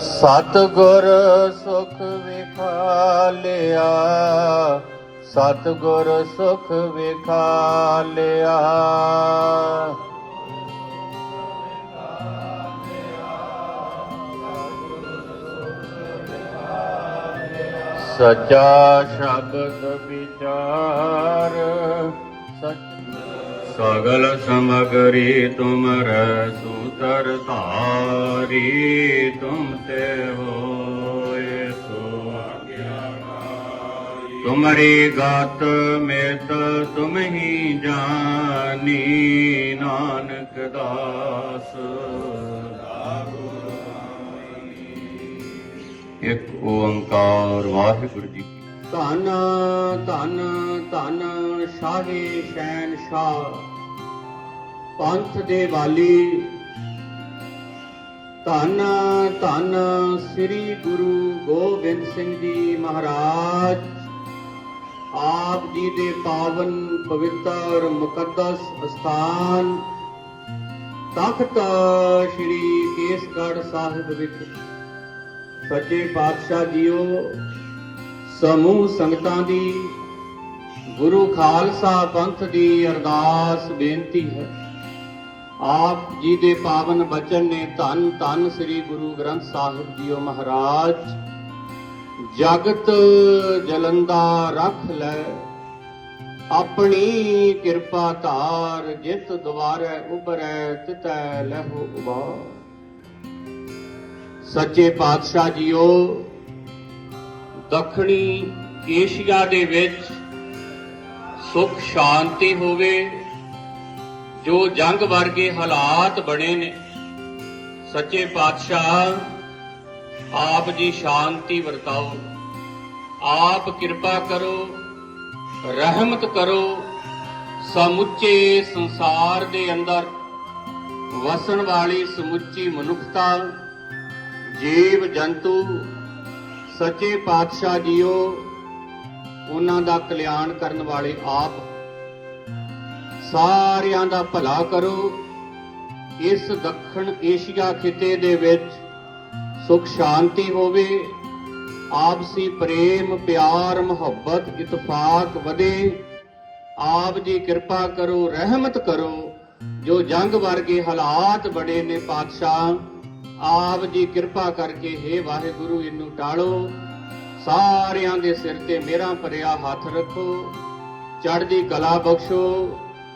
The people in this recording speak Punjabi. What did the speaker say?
ਸਤ ਗੁਰ ਸੁਖ ਵਿਖਾਲਿਆ ਸਤ ਗੁਰ ਸੁਖ ਵਿਖਾਲਿਆ। ਸਚਾ ਸ਼ਬਦ ਵਿਚਾਰ ਸਚ सगल समगरी तुम सुतर तारी, तुम ते हो तुम्हारी गात में तो तुम ही जानी, नानक दास। एक ओंकार, वाहिगुरु जी। धन धन धन, शाही, शहनशाह। ਪੰਥ ਦੇ ਵਾਲੀ। ਧੰਨ ਧੰਨ ਸ੍ਰੀ ਗੁਰੂ ਗੋਬਿੰਦ ਸਿੰਘ ਜੀ ਮਹਾਰਾਜ। ਆਪ ਜੀ ਦੇ ਪਾਵਨ ਪਵਿੱਤਰ ਮੁਕੱਦਸ ਅਸਥਾਨ ਤਖਤ ਸ੍ਰੀ ਕੇਸਗੜ੍ਹ ਸਾਹਿਬ ਵਿੱਚ। ਸੱਚੇ ਪਾਤਸ਼ਾਹ ਜੀਓ, ਸਮੂਹ ਸੰਗਤਾਂ ਦੀ ਗੁਰੂ ਖਾਲਸਾ ਪੰਥ ਦੀ ਅਰਦਾਸ ਬੇਨਤੀ ਹੈ। ਆਪ ਜੀ ਦੇ ਪਾਵਨ ਬਚਨ ਨੇ ਧੰਨ ਧੰਨ ਸ੍ਰੀ ਗੁਰੂ ਗ੍ਰੰਥ ਸਾਹਿਬ ਜੀਓ ਮਹਾਰਾਜ। ਜਗਤ ਜਲੰਦਾ ਰੱਖ ਲੈ, ਆਪਣੀ ਕਿਰਪਾ ਧਾਰ, ਜਿਤ ਦੁਆਰੈ ਉਬਰੈ ਤਿਤੈ ਲਹੋ ਉਬਾਰ। ਸੱਚੇ ਪਾਤਸ਼ਾਹ ਜੀਓ, ਦੱਖਣੀ ਏਸ਼ੀਆ ਦੇ ਵਿੱਚ ਸੁਖ ਸ਼ਾਂਤੀ ਹੋਵੇ ਜੋ ਜੰਗ ਵਰਗੇ ਹਾਲਾਤ ਬਣੇ ਨੇ, ਸੱਚੇ ਪਾਤਸ਼ਾਹ, ਆਪ ਜੀ ਸ਼ਾਂਤੀ ਵਰਤਾਓ। ਆਪ ਕਿਰਪਾ ਕਰੋ, ਰਹਿਮਤ ਕਰੋ, ਸਮੁੱਚੇ ਸੰਸਾਰ ਦੇ ਅੰਦਰ ਵਸਣ ਵਾਲੀ ਸਮੁੱਚੀ ਮਨੁੱਖਤਾ, ਜੀਵ ਜੰਤੂ, ਸੱਚੇ ਪਾਤਸ਼ਾਹ ਜੀਓ, ਉਹਨਾਂ ਦਾ ਕਲਿਆਣ ਕਰਨ ਵਾਲੇ ਆਪ ਸਾਰਿਆਂ ਦਾ ਭਲਾ ਕਰੋ। ਇਸ ਦੱਖਣ ਏਸ਼ੀਆ ਖਿੱਤੇ ਦੇ ਵਿੱਚ ਸੁਖ ਸ਼ਾਂਤੀ ਹੋਵੇ, ਆਪਸੀ ਪ੍ਰੇਮ, ਪਿਆਰ, ਮੁਹੱਬਤ, ਇਤਫਾਕ ਵਧੇ। ਆਪ ਜੀ ਕਿਰਪਾ ਕਰੋ, ਰਹਿਮਤ ਕਰੋ। ਜੋ ਜੰਗ ਵਰਗੇ ਹਾਲਾਤ ਬੜੇ ਨੇ ਪਾਤਸ਼ਾਹ, ਆਪ ਜੀ ਕਿਰਪਾ ਕਰਕੇ हे ਵਾਹਿਗੁਰੂ, ਇਹਨੂੰ ਟਾਲੋ। ਸਾਰਿਆਂ ਦੇ ਸਿਰ ਤੇ ਮੇਰਾ ਭਰਿਆ ਹੱਥ ਰੱਖੋ। ਚੜ੍ਹਦੀ ਕਲਾ ਬਖਸ਼ੋ।